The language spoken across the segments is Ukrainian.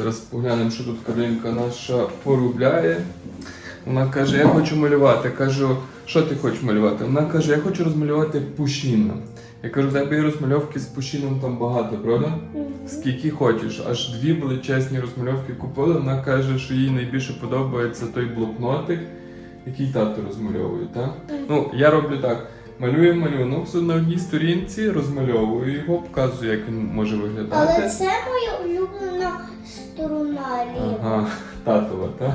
Зараз поглянемо, що тут Каролінка наша поробляє. Вона каже, я хочу малювати. Кажу, що ти хочеш малювати? Вона каже, я хочу розмалювати пушіна. Я кажу, в тебе є розмальовки з пушіном там багато, правда? Скільки хочеш, аж дві величезні розмальовки купила. Вона каже, що їй найбільше подобається той блокнотик, який тато розмальовує. Так? Ну, я роблю так. Малюю малюнок на одній сторінці, розмальовую його, показую, як він може виглядати. Але це моя улюблена сторона ліва. Ага, татова, так?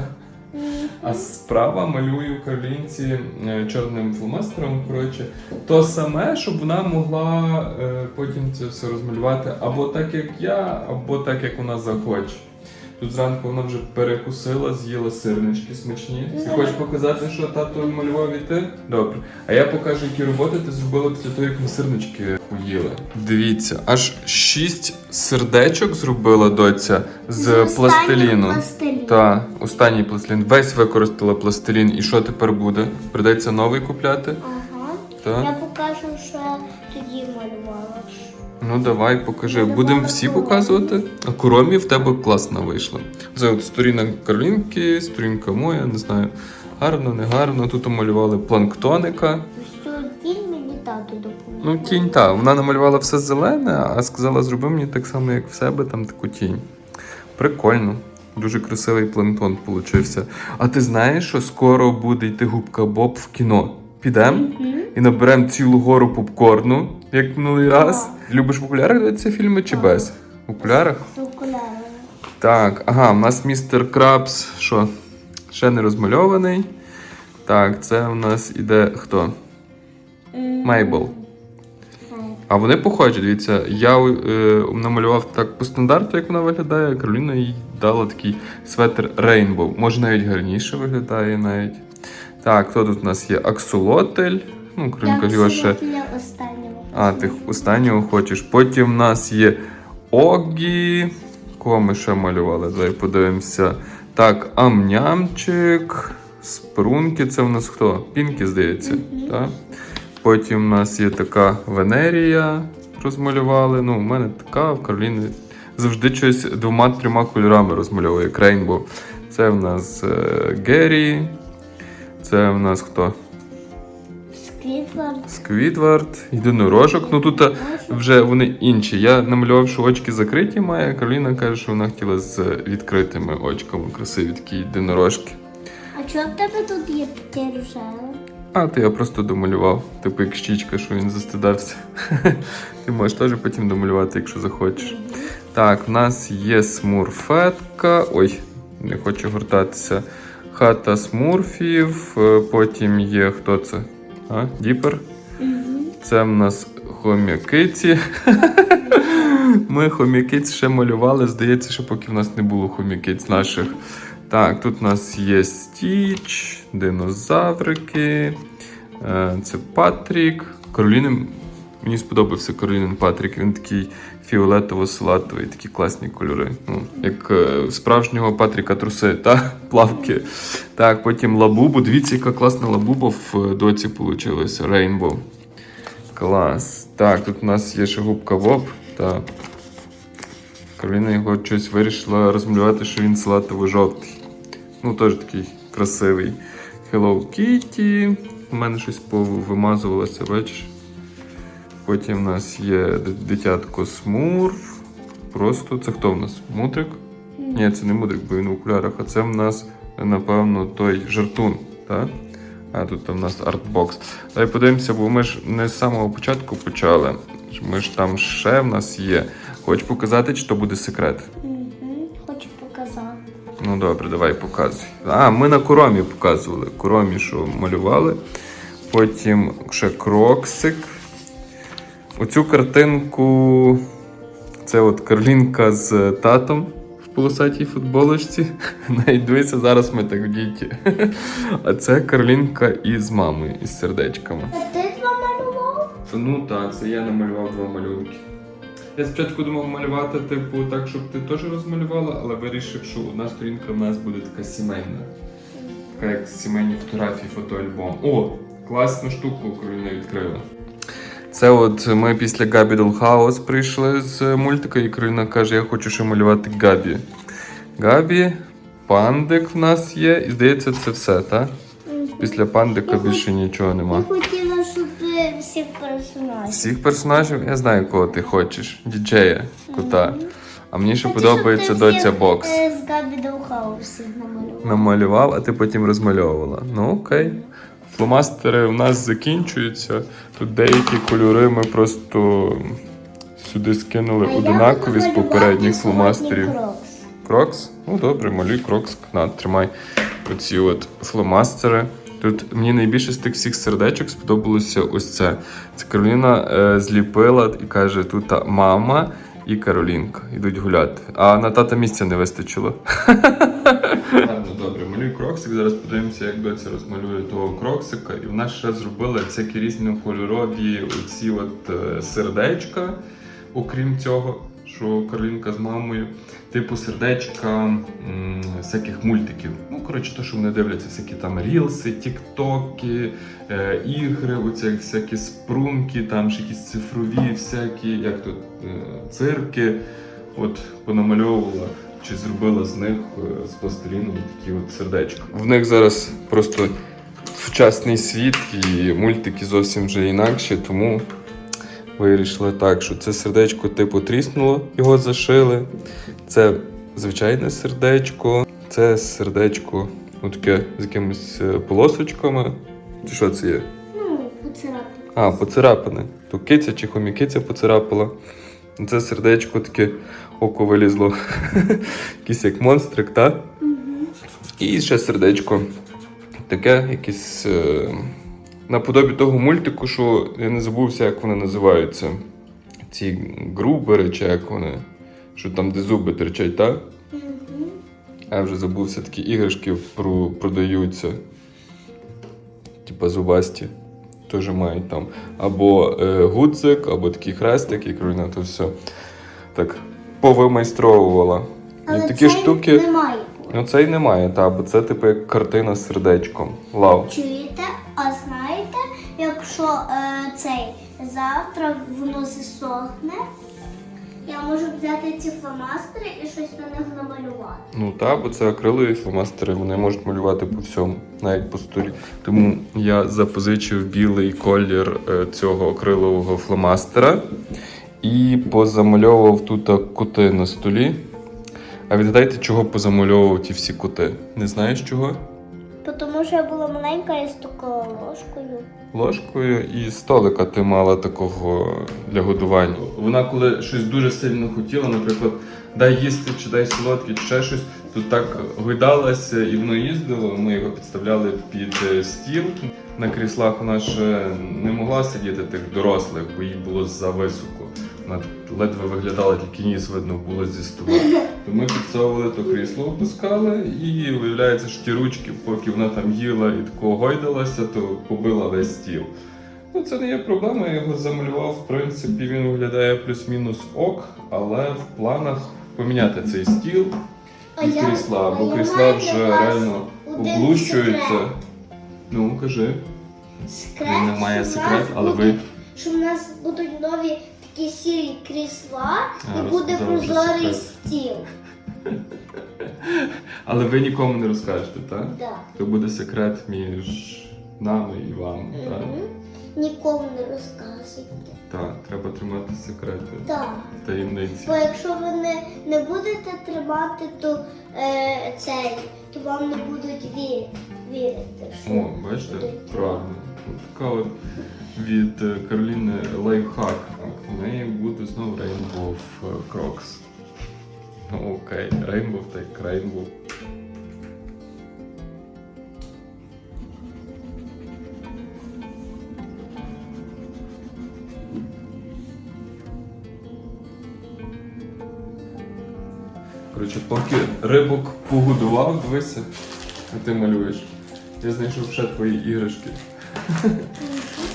А справа малюю Каролінці е, чорним фломастером, коротше, то саме, щоб вона могла е, потім це все розмалювати або так, як я, або так, як вона захоче. Тут зранку вона вже перекусила, з'їла сирнички смачні. Ти хочеш показати, що тато малював і ти? Добре. А я покажу, які роботи ти зробила після того, як ми сирнички поїли. Дивіться, аж шість сердечок зробила доця з, останніх пластиліну. пластилін. Та, останній пластилін. Весь використала пластилін. І що тепер буде? Придеться новий купляти? Ага. Так. Я покажу, що я тоді малювала. Ну давай, покажи. Будемо всі показувати. А Куромі в тебе класно вийшла. Це от сторінка Каролінки, сторінка моя, не знаю. Гарно, не гарно. Тут малювали планктоника. Ось цю тінь мені тато допомог. Ну, тінь та. Вона намалювала все зелене, а сказала, зроби мені так само, як в себе, там таку тінь. Прикольно. Дуже красивий планктон получився. А ти знаєш, що скоро буде йти губка Боб в кіно? Підемо і наберемо цілу гору попкорну, як минулий раз. Любиш в окулярах дивитися фільми чи без? В окулярах? З окулярами. Так, ага, у нас містер Крабс, що? Ще не розмальований. Так, це у нас іде хто? Мейбл. А вони похожі, дивіться, я е, намалював так по стандарту, як вона виглядає, Кароліна їй дала такий светр Rainbow. Може навіть гарніше виглядає навіть. Так, хто тут у нас є? Аксолотель. Ну, Каролінка його ще. останнього. А, ти останнього хочеш. Потім в нас є Огі. Кого ми ще малювали? Давай подивимося. Так, Амнямчик. Спрунки, це в нас хто? Пінкі, здається. Так? Потім у нас є така Венерія. Розмалювали. Ну, у мене така, в Кароліни завжди щось двома-трьома кольорами розмальовує. як Рейнбоw. Це в нас е, Геррі. Це в нас хто? Сквідвард. Сквідвард, єдинорожок. Ну тут е, вже вони інші. Я намалював, що очки закриті має. Кароліна каже, що вона хотіла з відкритими очками. Красиві такі єдинорожки. А чого в тебе тут є таке рожеве? А, то я просто домалював. Типу як щічка, що він застидався. Ти можеш теж потім домалювати, якщо захочеш. Так, в нас є смурфетка. Ой, не хочу гортатися. Хата смурфів. Е, Потім є хто це? А, Діпер. Це в нас хом'якиці. Ми хом'якиць ще малювали. Здається, що поки в нас не було хом'якиць наших. Так, тут у нас є Стіч, динозаврики. е, Це Патрік. Кароліни. Мені сподобався Каролінин Патрік. Він такий фіолетово-салатовий, такі класні кольори. Ну, як е, справжнього Патріка труси, та плавки. Так, потім лабубу. Дивіться, яка класна лабуба в е, доці вийшла. Рейнбоw. Клас. Так, тут у нас є ще губка Воб. Так. Кароліна його щось вирішила розмалювати, що він салатово-жовтий. Ну, теж такий красивий. Hello Kitty. У мене щось повимазувалося, бачиш? Потім у нас є дитятко Смурф. Просто це хто в нас? Мудрик? Ні, це не мудрик, бо він в окулярах, а це в нас, напевно, той жартун. Так? А тут в нас артбокс. Давай подивимося, бо ми ж не з самого початку почали. Ми ж там ще в нас є. Хочеш показати, чи то буде секрет? Угу. Хочу показати. Ну добре, давай показуй. А, ми на коромі показували. Коромі, що малювали. Потім ще кроксик. Оцю картинку. Це от Карлінка з татом в полосатій футболочці. Навіть дивися, зараз ми так в діті. А це Карлінка із мамою, із сердечками. А ти два малював? Ну так, це я намалював два малюнки. Я спочатку думав малювати, типу, так, щоб ти теж розмалювала, але вирішив, що одна сторінка в нас буде така сімейна. Така як сімейні фотографії, фотоальбом. О, класну штуку, коли не відкрила. Це от ми після Габі House прийшли з мультика, і Кароліна каже, я хочу ще малювати Габі. Габі, пандик в нас є. І здається, це все, так? Після пандика більше нічого Я нема. хотіла, щоб всіх персонажів. Всіх персонажів я знаю, кого ти хочеш. Діджея, кота. А мені ще подобається доця бокс. е, З Габі Доухау всіх намалював. Намалював, а ти потім розмальовувала. Ну окей. Фломастери у нас закінчуються. Тут деякі кольори ми просто сюди скинули одинакові з попередніх фломастерів. Крокс. Крокс? Ну добре, малюй крокс. На, тримай оці от фломастери. Тут мені найбільше з тих всіх сердечок сподобалося ось це. Це Кароліна е, зліпила і каже: тут мама і Каролінка йдуть гуляти. А на тата місця не вистачило. Ладно, добре, малюй кроксик. Зараз подивимося, як доця розмалює того кроксика. І вона ще зробила всякі різнокольорові оці от е, сердечка, окрім цього, що Каролінка з мамою. Типу сердечка всяких мультиків. Ну, коротше, то, що вони дивляться, всякі там рілси, тіктоки, е, ігри, оці всякі спрунки, там ще якісь цифрові, всякі, як тут, е, цирки. От понамальовувала чи зробила з них е, з пластиліну такі от сердечка. В них зараз просто сучасний світ і мультики зовсім вже інакші, тому вирішили так, що це сердечко типу тріснуло, його зашили. Це звичайне сердечко, це сердечко ну, таке з якимись е, полосочками. Чи що це є? Ну. А, поцарапане. То киця чи хомікиця поцарапала. Це сердечко таке око вилізло. Якийсь як монстрик, так? І ще сердечко. Таке якесь. Наподобі того мультику, що я не забувся, як вони називаються. Ці грубери, чи як вони. Що там, де зуби терчать, так? А я вже забувся, такі іграшки про- продаються. Типа зубасті. Теж мають там. Або е, гудзик, або такий хрестик, і Кароліна то все так повимайстровувала. Але і такі цей штуки. немає. Ну цей немає, та, бо це типу як картина з сердечком. Лав. Чуєте? Якщо е, цей завтра воно засохне, я можу взяти ці фломастери і щось на них намалювати. Ну так, бо це акрилові фломастери, вони можуть малювати по всьому, навіть по столі. Тому я запозичив білий колір е, цього акрилового фломастера і позамальовував тут кути на столі. А відгадайте, чого позамальовував ті всі кути? Не знаєш чого? Тому що я була маленька і стукала ложкою. Ложкою і столика ти мала такого для годування. Вона коли щось дуже сильно хотіла, наприклад, дай їсти чи дай солодке, чи ще щось, то так гойдалася і воно їздило. Ми його підставляли під е, стіл. На кріслах вона ще не могла сидіти тих дорослих, бо їй було зависоко. Ледве виглядала, тільки ніс видно було зі стола. То ми підсовували то крісло, опускали, і виявляється, що ті ручки, поки вона там їла і такого гойдалася, то побила весь стіл. Ну, це не є проблема, я його замалював. В принципі, він виглядає плюс-мінус ок, але в планах поміняти цей стіл і крісла, бо крісла вже реально облущуються. Ну, кажи. Секрет, Він не має секрет, але ви- Що в нас будуть нові такі сірі крісла А, і буде прозорий стіл. Але ви нікому не розкажете, так? Да. То буде секрет між нами і вам. Так, Мгм. Нікому не розказуйте. так, треба тримати секрети, Так. таємниці. Бо якщо ви не, не будете тримати, то е, цей, то вам не будуть вірити. вірити що О, бачите, буде. правда. От Така от від е, Кароліни лайфхак. У неї буде знову Rainbow е, Crocs. Ну, окей, Rainbow так Rainbow. Коротше, поки рибок погодував, дивися, а ти малюєш. Я знайшов ще твої іграшки.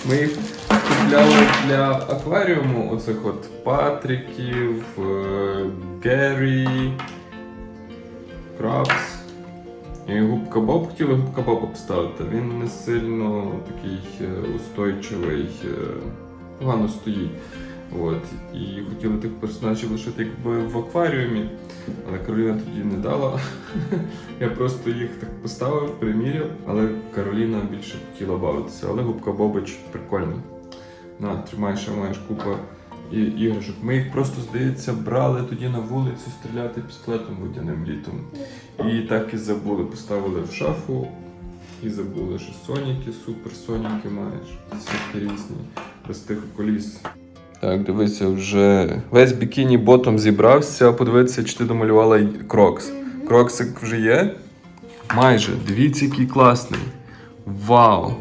Ми їх купляли для акваріуму оцих от Патріків, е, Геррі, Крабс. І губка Боб хотіли губка Боб обставити. Він не сильно такий е, устойчивий, е, погано стоїть. От. І хотіли тих персонажів лишити якби в акваріумі, але Кароліна тоді не дала. Я просто їх так поставив, приміряв, але Кароліна більше хотіла бавитися. Але губка Бобич прикольна. На, тримай, ще маєш купа іграшок. Ми їх просто, здається, брали тоді на вулицю стріляти пістолетом водяним літом. І так і забули. Поставили в шафу і забули, що Соніки, супер Соніки маєш. Всякі різні, без тих коліс. Так, дивися, вже весь бікіні ботом зібрався. Подивитися, чи ти домалювала крокс. Кроксик вже є? Майже. Дивіться, який класний. Вау!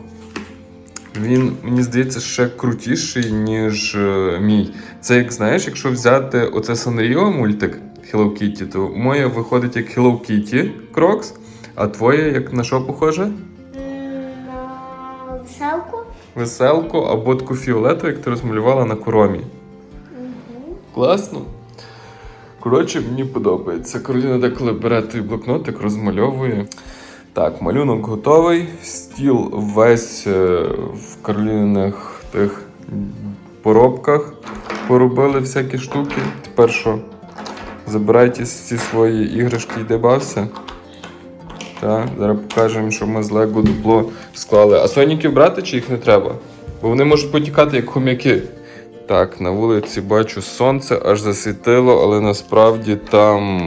Він, мені здається, ще крутіший, ніж е, мій. Це як знаєш, якщо взяти оце Санріо мультик Hello Kitty, то моє виходить як Hello Kitty Crocs, а твоє як на що похоже? Веселку. Або таку фіолету, як ти розмалювала на коромі. Класно. Коротше, мені подобається. Кароліна деколи бере той блокнотик, розмальовує. Так, малюнок готовий. Стіл весь е, в Кароліниних тих поробках поробили всякі штуки. Тепер що? Забирайте всі свої іграшки і де бався. Так, зараз покажемо, що ми з Лего дупло склали. А соніків брати чи їх не треба? Бо вони можуть потікати як хом'яки. Так, на вулиці бачу сонце, аж засвітило, але насправді там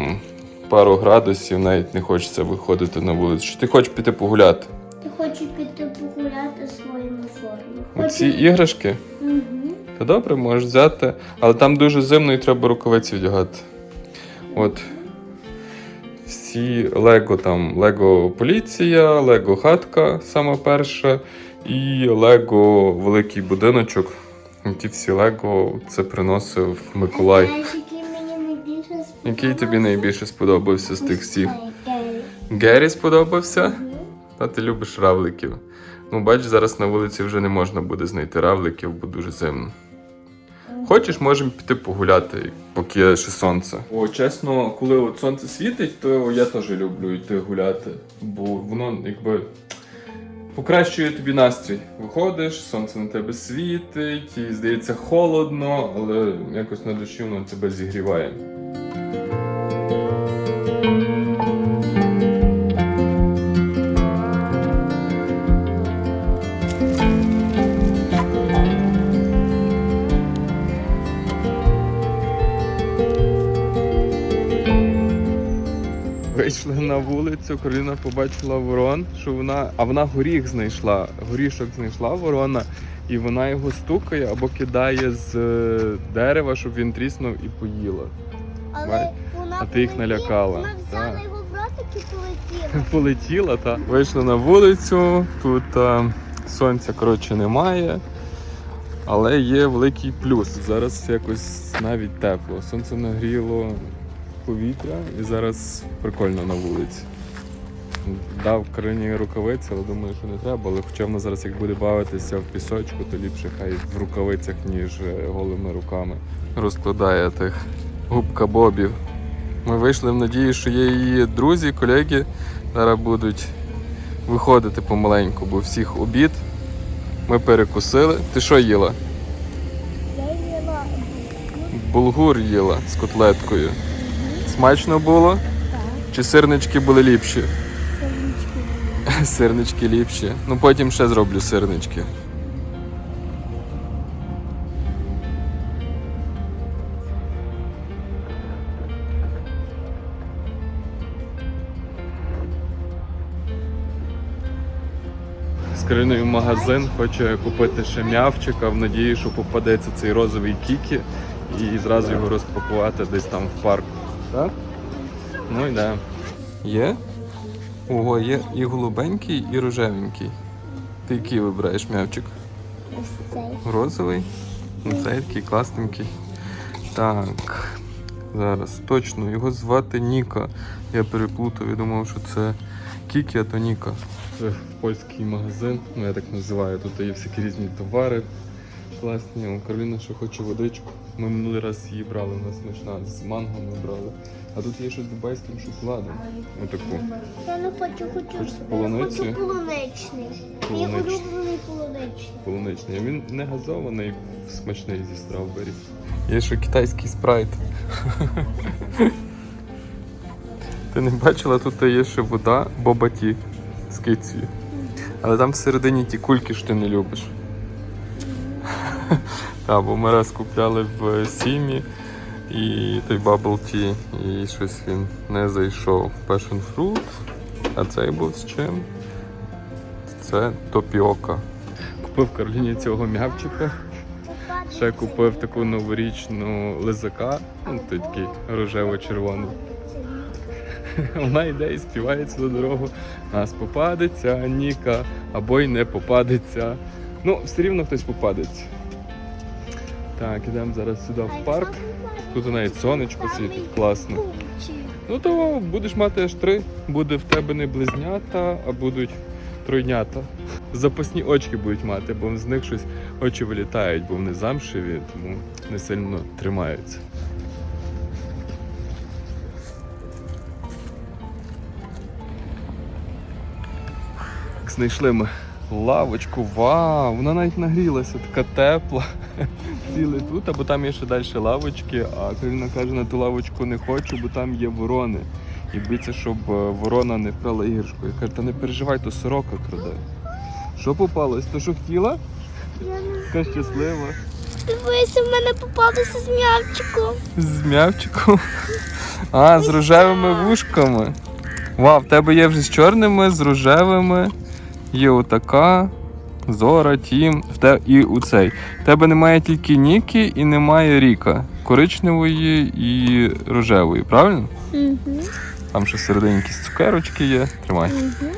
пару градусів, навіть не хочеться виходити на вулицю. Чи ти хочеш піти погуляти? Я хочу піти погуляти своїми формами. Оці іграшки? Угу. Та добре, можеш взяти, але там дуже зимно і треба рукавиці вдягати. От. Всі Лего там Лего поліція, Лего хатка сама перша, і Лего великий будиночок. Ті всі Лего це приносив Миколай. Який тобі найбільше сподобався з тих всіх? Геррі. Сподобався? Та ти любиш равликів. Ну, бач, зараз на вулиці вже не можна буде знайти равликів, бо дуже зимно. Хочеш, можемо піти погуляти, поки ще сонце. О, чесно, коли от сонце світить, то я теж люблю йти гуляти, бо воно якби покращує тобі настрій. Виходиш, сонце на тебе світить, і здається холодно, але якось на душі воно тебе зігріває. Вийшли на вулицю, Кароліна побачила ворон, що вона. А вона горіх знайшла. Горішок знайшла ворона, і вона його стукає або кидає з е, дерева, щоб він тріснув і поїла. Але вона а ти їх налякала. Ми взяли Так. його в ротик і полетіли. Полетіла, та вийшли на вулицю. Тут е, сонця коротше немає. Але є великий плюс. Зараз якось навіть тепло. Сонце нагріло повітря і зараз прикольно на вулиці. Дав Карині рукавиці, але думаю, що не треба. Але хоча вона зараз як буде бавитися в пісочку, то ліпше хай в рукавицях, ніж е, голими руками. Розкладає тих губка бобів. Ми вийшли в надії, що є її друзі, колеги. Зараз будуть виходити помаленьку, бо всіх обід. Ми перекусили. Ти що їла? Я їла Булгур їла з котлеткою. Смачно було? Чи сирнички були ліпші? сирнички. Сирнички ліпші. Ну потім ще зроблю сирнички. В магазин хоче купити ще м'явчика в надії, що попадеться цей розовий кікі і зразу його розпакувати десь там в парку. Так? Ну йде. Є? Ого, є і голубенький, і рожевенький. Ти який вибираєш м'явчик? Ось цей. Розовий? Ну, цей такий класненький. Так. Зараз точно. Його звати Ніка. Я переплутав і думав, що це Кікі, а то Ніка. Це польський магазин, ну я так називаю. Тут є всякі різні товари. Класні. Кароліна ще хоче водичку. Ми минулий раз її брали, у нас смачна з манго ми брали. А тут є щось з дубайським шоколадом. Отаку. Я не хочу, хочу. Хочеш Я хочу полуничний. Мій Полуничний. улюблений полуничний. Полуничний. А Він не газований, смачний зі стравбері. Є ще китайський спрайт. Ти не бачила, тут є ще вода бобаті з кицею. Але там всередині ті кульки, що ти не любиш. Так, бо ми раз купляли в Сімі і той Bubble Tea, і щось він не зайшов. Passion fruit, а цей був з чим? Це топіока. Купив Кароліні цього м'явчика. Ще купив таку новорічну лизака, ну той такий рожево-червоний. Вона йде і співає цілу дорогу. Нас попадеться Ніка, або й не попадеться. Ну, все рівно хтось попадеться. Так, ідемо зараз сюди в парк. Тут навіть сонечко світить класно. Ну то будеш мати аж три. Буде в тебе не близнята, а будуть тройнята. Запасні очки будуть мати, бо з них щось очі вилітають, бо вони замшеві, тому не сильно тримаються. Знайшли ми лавочку. Вау! Вона навіть нагрілася, така тепла. Сіли тут, або там є ще далі лавочки, а Каріна каже, на ту лавочку не хочу, бо там є ворони. І боїться, щоб е, ворона не вкрала іграшку. Я кажу, та не переживай, то сорока краде. Що попалось? То що хотіла? Така щаслива. Дивися, в мене попалося з м'явчиком. З м'явчиком. А, з рожевими вушками. Вау, в тебе є вже з чорними, з рожевими. Є отака. Зора, Тім. В те, і у цей. В тебе немає тільки Нікі і немає Ріка. Коричневої і рожевої, правильно? Угу. Там ще всередині якісь цукерочки є. Тримай. Угу.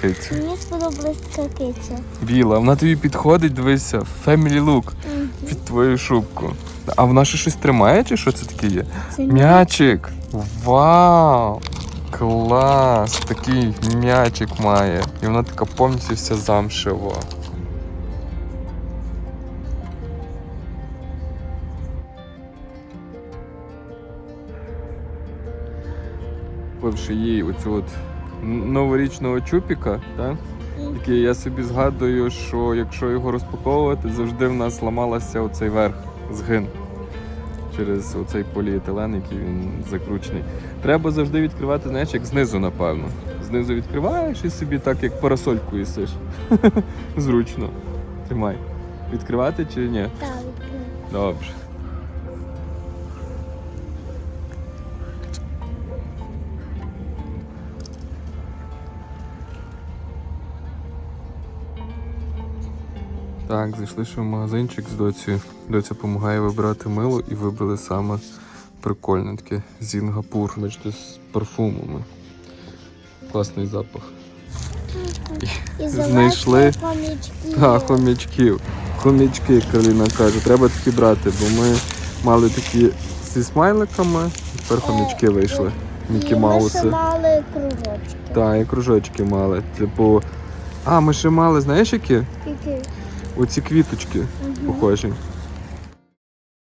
Кицю. Мені сподобалась така киця. Біла, вона тобі підходить, дивися, Family Look Угу. під твою шубку. А вона ще щось тримає, чи що це таке є? Це М'ячик! Вау! Клас! Такий м'ячик має. І вона така повністю вся замшева. Купивши їй оцю от новорічного чупіка, так? Такий я собі згадую, що якщо його розпаковувати, завжди в нас ламалася оцей верх, згин через оцей поліетилен, який він закручений. Треба завжди відкривати, знаєш, як знизу, напевно. Знизу відкриваєш і собі так, як парасольку їсиш. Зручно. Тримай. Відкривати чи ні? Так, відкрила. Добре. Так, зайшли ще в магазинчик з доцею. Доця допомагає вибирати мило і вибрали саме прикольне таке Зінгапур. Бачите, з парфумами. Класний запах. І Знайшли. хомячки. Так, хомячків. Хомячки, Кароліна каже, треба такі брати, бо ми мали такі зі смайликами, тепер хомячки вийшли. Мікі І Ми ще мали кружочки. Так, і кружочки мали. Типу. А, ми ще мали, знаєш які? Які? Оці квіточки Мгм. похожі.